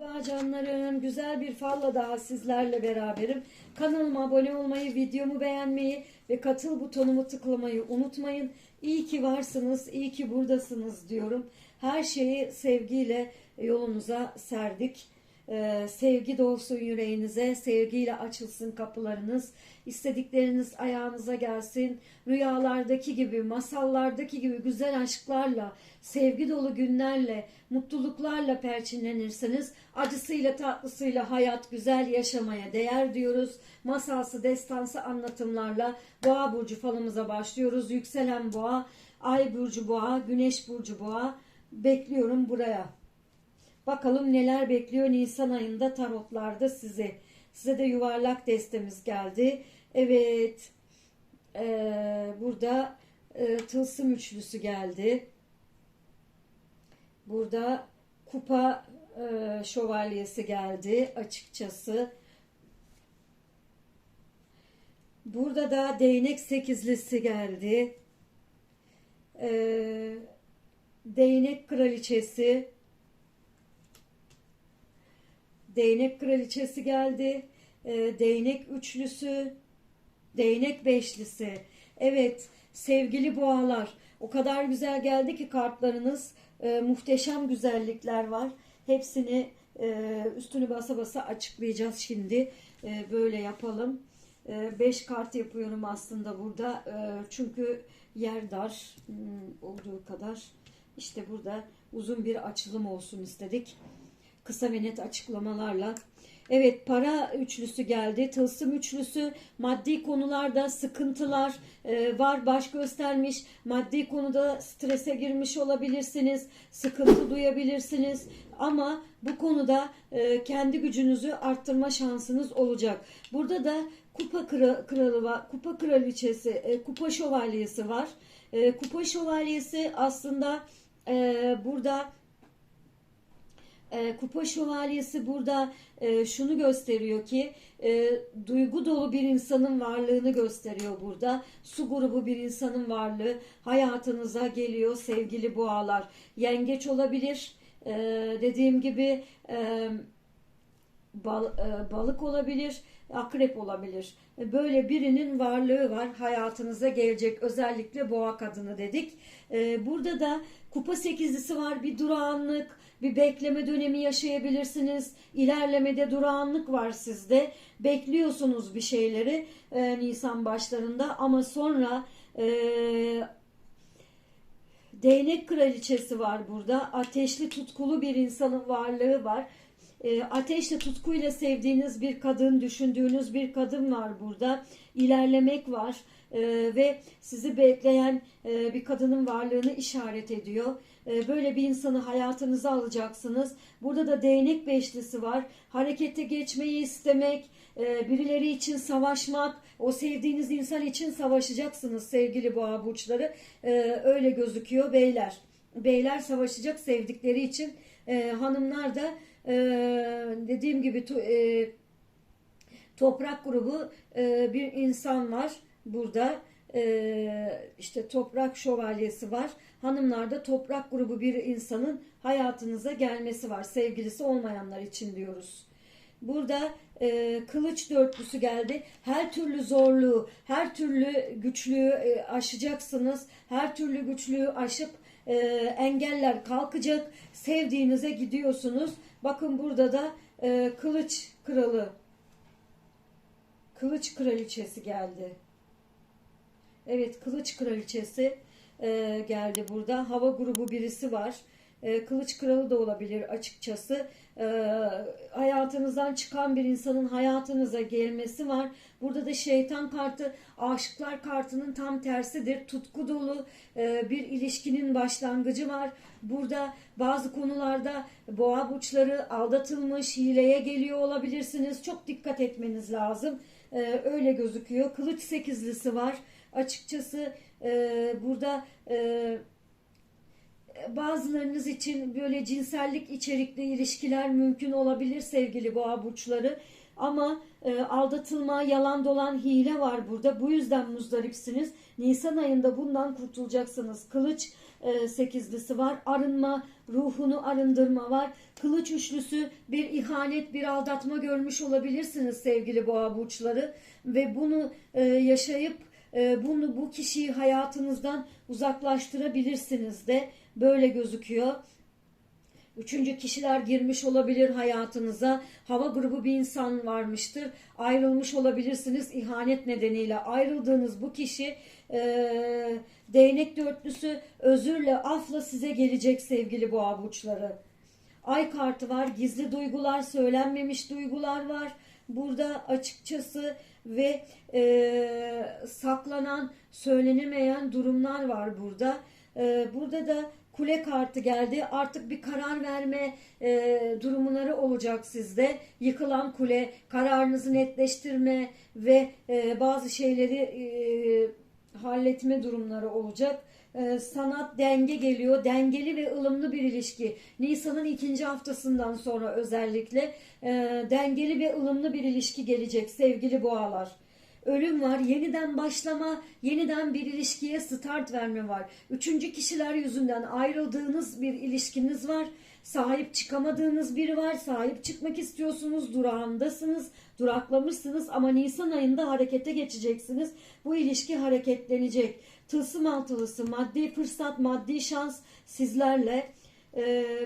Merhaba canlarım. Güzel bir falla daha sizlerle beraberim. Kanalıma abone olmayı, videomu beğenmeyi ve katıl butonumu tıklamayı unutmayın. İyi ki varsınız, iyi ki buradasınız diyorum. Her şeyi sevgiyle yolunuza serdik. Ee, sevgi dolsun yüreğinize, sevgiyle açılsın kapılarınız. İstedikleriniz ayağınıza gelsin. Rüyalardaki gibi, masallardaki gibi güzel aşklarla, sevgi dolu günlerle, mutluluklarla perçinlenirseniz acısıyla tatlısıyla hayat güzel yaşamaya değer diyoruz. Masalsı, destansı anlatımlarla Boğa burcu falımıza başlıyoruz. Yükselen Boğa, Ay burcu Boğa, Güneş burcu Boğa bekliyorum buraya. Bakalım neler bekliyor Nisan ayında tarotlarda sizi. Size de yuvarlak destemiz geldi. Evet. Ee, burada e, tılsım üçlüsü geldi. Burada kupa e, şövalyesi geldi açıkçası. Burada da değnek sekizlisi geldi. Ee, değnek kraliçesi. Değnek kraliçesi geldi. Ee, değnek üçlüsü. Değnek beşlisi. Evet sevgili boğalar o kadar güzel geldi ki kartlarınız e, muhteşem güzellikler var. Hepsini e, üstünü basa basa açıklayacağız şimdi. E, böyle yapalım. 5 kart yapıyorum aslında burada. E, çünkü yer dar hmm, olduğu kadar. İşte burada uzun bir açılım olsun istedik. Kısa ve net açıklamalarla. Evet para üçlüsü geldi. Tılsım üçlüsü maddi konularda sıkıntılar e, var baş göstermiş. Maddi konuda strese girmiş olabilirsiniz. Sıkıntı duyabilirsiniz. Ama bu konuda e, kendi gücünüzü arttırma şansınız olacak. Burada da kupa kra- kralı var. Kupa kraliçesi, e, kupa şövalyesi var. E, kupa şövalyesi aslında e, burada e, Kupa Şövalyesi burada e, şunu gösteriyor ki e, duygu dolu bir insanın varlığını gösteriyor burada. Su grubu bir insanın varlığı hayatınıza geliyor sevgili boğalar. Yengeç olabilir. E, dediğim gibi e, bal, e, balık olabilir, akrep olabilir. E, Böyle birinin varlığı var hayatınıza gelecek özellikle boğa kadını dedik. E, Burada da kupa sekizlisi var bir durağanlık, bir bekleme dönemi yaşayabilirsiniz. İlerlemede durağanlık var sizde. Bekliyorsunuz bir şeyleri e, Nisan başlarında ama sonra Değnek kraliçesi var burada. Ateşli tutkulu bir insanın varlığı var. E, ateşle tutkuyla sevdiğiniz bir kadın, düşündüğünüz bir kadın var burada. İlerlemek var e, ve sizi bekleyen e, bir kadının varlığını işaret ediyor. E, böyle bir insanı hayatınıza alacaksınız. Burada da değnek beşlisi var. Harekete geçmeyi istemek, e, birileri için savaşmak, o sevdiğiniz insan için savaşacaksınız sevgili boğa burçları. E, öyle gözüküyor beyler. Beyler savaşacak sevdikleri için. E, hanımlar da e, dediğim gibi to- e, toprak grubu e, bir insan var burada. E, işte toprak şövalyesi var. Hanımlarda toprak grubu bir insanın hayatınıza gelmesi var. Sevgilisi olmayanlar için diyoruz. Burada e, kılıç dörtlüsü geldi. Her türlü zorluğu, her türlü güçlüğü e, aşacaksınız. Her türlü güçlüğü aşıp e, engeller kalkacak. Sevdiğinize gidiyorsunuz. Bakın burada da e, kılıç kralı, kılıç kraliçesi geldi. Evet kılıç kraliçesi e, geldi burada. Hava grubu birisi var. E, kılıç kralı da olabilir açıkçası. E, hayatınızdan çıkan bir insanın hayatınıza gelmesi var. Burada da şeytan kartı aşıklar kartının tam tersidir. Tutku dolu e, bir ilişkinin başlangıcı var. Burada bazı konularda boğa burçları aldatılmış, hileye geliyor olabilirsiniz. Çok dikkat etmeniz lazım. E, öyle gözüküyor. Kılıç sekizlisi var. Açıkçası e, burada bazılarınız için böyle cinsellik içerikli ilişkiler mümkün olabilir sevgili boğa burçları. Ama e, aldatılma, yalan dolan hile var burada. Bu yüzden muzdaripsiniz. Nisan ayında bundan kurtulacaksınız. Kılıç e, sekizlisi var. Arınma, ruhunu arındırma var. Kılıç üçlüsü bir ihanet, bir aldatma görmüş olabilirsiniz sevgili boğa burçları. Ve bunu e, yaşayıp e, bunu bu kişiyi hayatınızdan uzaklaştırabilirsiniz de böyle gözüküyor. Üçüncü kişiler girmiş olabilir hayatınıza. Hava grubu bir insan varmıştır. Ayrılmış olabilirsiniz ihanet nedeniyle. Ayrıldığınız bu kişi e, değnek dörtlüsü özürle, afla size gelecek sevgili boğa burçları. Ay kartı var, gizli duygular, söylenmemiş duygular var. Burada açıkçası ve e, saklanan, söylenemeyen durumlar var burada. E, burada da kule kartı geldi. Artık bir karar verme e, durumları olacak sizde. Yıkılan kule, kararınızı netleştirme ve e, bazı şeyleri e, halletme durumları olacak. E, sanat denge geliyor. Dengeli ve ılımlı bir ilişki. Nisan'ın ikinci haftasından sonra özellikle e, dengeli ve ılımlı bir ilişki gelecek sevgili boğalar. Ölüm var, yeniden başlama, yeniden bir ilişkiye start verme var. Üçüncü kişiler yüzünden ayrıldığınız bir ilişkiniz var. Sahip çıkamadığınız biri var. Sahip çıkmak istiyorsunuz, durağındasınız, duraklamışsınız ama Nisan ayında harekete geçeceksiniz. Bu ilişki hareketlenecek. Tılsım altılısı, maddi fırsat, maddi şans sizlerle Ee,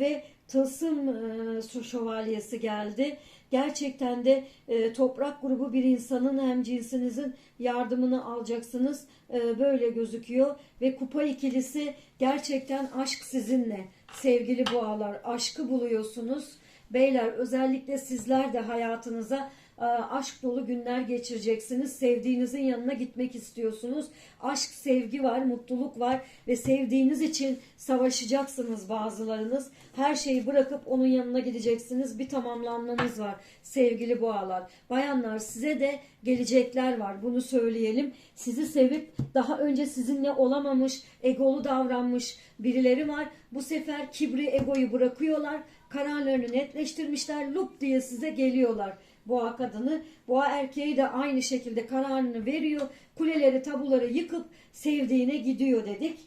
ve tılsım e, şövalyesi geldi. Gerçekten de e, toprak grubu bir insanın hem cinsinizin yardımını alacaksınız. E, böyle gözüküyor. Ve kupa ikilisi gerçekten aşk sizinle. Sevgili boğalar aşkı buluyorsunuz. Beyler özellikle sizler de hayatınıza aşk dolu günler geçireceksiniz. Sevdiğinizin yanına gitmek istiyorsunuz. Aşk, sevgi var, mutluluk var ve sevdiğiniz için savaşacaksınız bazılarınız. Her şeyi bırakıp onun yanına gideceksiniz. Bir tamamlanmanız var sevgili boğalar. Bayanlar size de gelecekler var. Bunu söyleyelim. Sizi sevip daha önce sizinle olamamış, egolu davranmış birileri var. Bu sefer kibri, egoyu bırakıyorlar. Kararlarını netleştirmişler. Lup diye size geliyorlar boğa kadını. Boğa erkeği de aynı şekilde kararını veriyor. Kuleleri, tabuları yıkıp sevdiğine gidiyor dedik.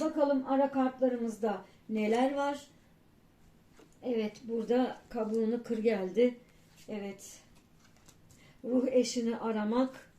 Bakalım ara kartlarımızda neler var. Evet burada kabuğunu kır geldi. Evet. Ruh eşini aramak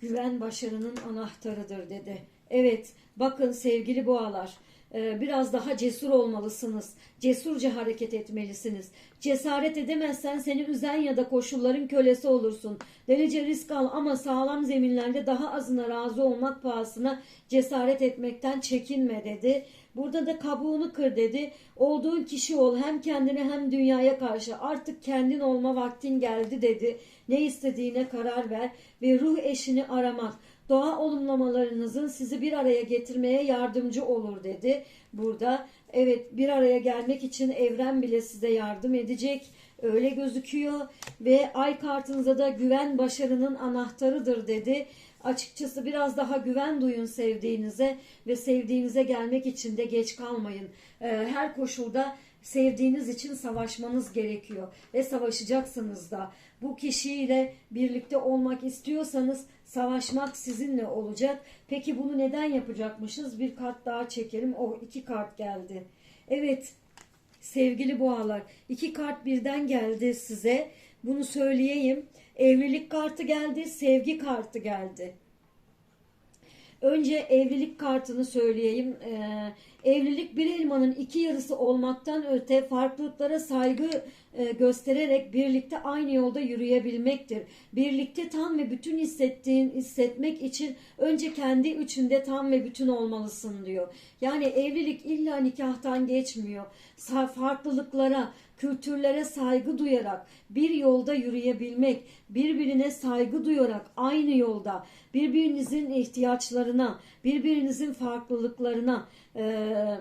güven başarının anahtarıdır dedi. Evet bakın sevgili boğalar biraz daha cesur olmalısınız. Cesurca hareket etmelisiniz. Cesaret edemezsen seni üzen ya da koşulların kölesi olursun. Delice risk al ama sağlam zeminlerde daha azına razı olmak pahasına cesaret etmekten çekinme dedi. Burada da kabuğunu kır dedi. Olduğun kişi ol hem kendine hem dünyaya karşı. Artık kendin olma vaktin geldi dedi. Ne istediğine karar ver ve ruh eşini aramak doğa olumlamalarınızın sizi bir araya getirmeye yardımcı olur dedi. Burada evet bir araya gelmek için evren bile size yardım edecek. Öyle gözüküyor ve ay kartınıza da güven başarının anahtarıdır dedi. Açıkçası biraz daha güven duyun sevdiğinize ve sevdiğinize gelmek için de geç kalmayın. Ee, Her koşulda sevdiğiniz için savaşmanız gerekiyor ve savaşacaksınız da. Bu kişiyle birlikte olmak istiyorsanız savaşmak sizinle olacak. Peki bunu neden yapacakmışız? Bir kart daha çekelim. O iki kart geldi. Evet sevgili boğalar iki kart birden geldi size. Bunu söyleyeyim. Evlilik kartı geldi, sevgi kartı geldi. Önce evlilik kartını söyleyeyim. Ee, evlilik bir elmanın iki yarısı olmaktan öte farklılıklara saygı e, göstererek birlikte aynı yolda yürüyebilmektir. Birlikte tam ve bütün hissettiğin hissetmek için önce kendi içinde tam ve bütün olmalısın diyor. Yani evlilik illa nikahtan geçmiyor. Farklılıklara, kültürlere saygı duyarak bir yolda yürüyebilmek, birbirine saygı duyarak aynı yolda birbirinizin ihtiyaçlarına, birbirinizin farklılıklarına eee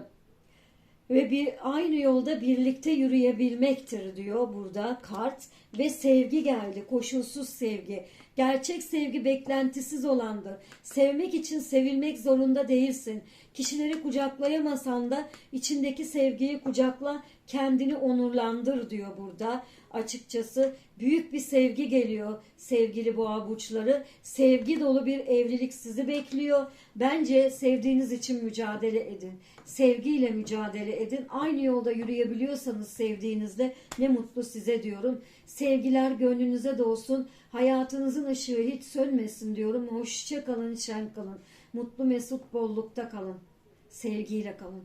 ve bir aynı yolda birlikte yürüyebilmektir diyor burada kart. Ve sevgi geldi koşulsuz sevgi Gerçek sevgi beklentisiz olandır. Sevmek için sevilmek zorunda değilsin. Kişileri kucaklayamasan da içindeki sevgiyi kucakla, kendini onurlandır diyor burada. Açıkçası büyük bir sevgi geliyor sevgili boğa burçları. Sevgi dolu bir evlilik sizi bekliyor. Bence sevdiğiniz için mücadele edin. Sevgiyle mücadele edin. Aynı yolda yürüyebiliyorsanız sevdiğinizle ne mutlu size diyorum. Sevgiler gönlünüze dolsun. Hayatınızın ışığı hiç sönmesin diyorum. Hoşça kalın, şen kalın. Mutlu mesut bollukta kalın. Sevgiyle kalın.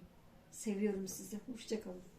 Seviyorum sizi. Hoşça kalın.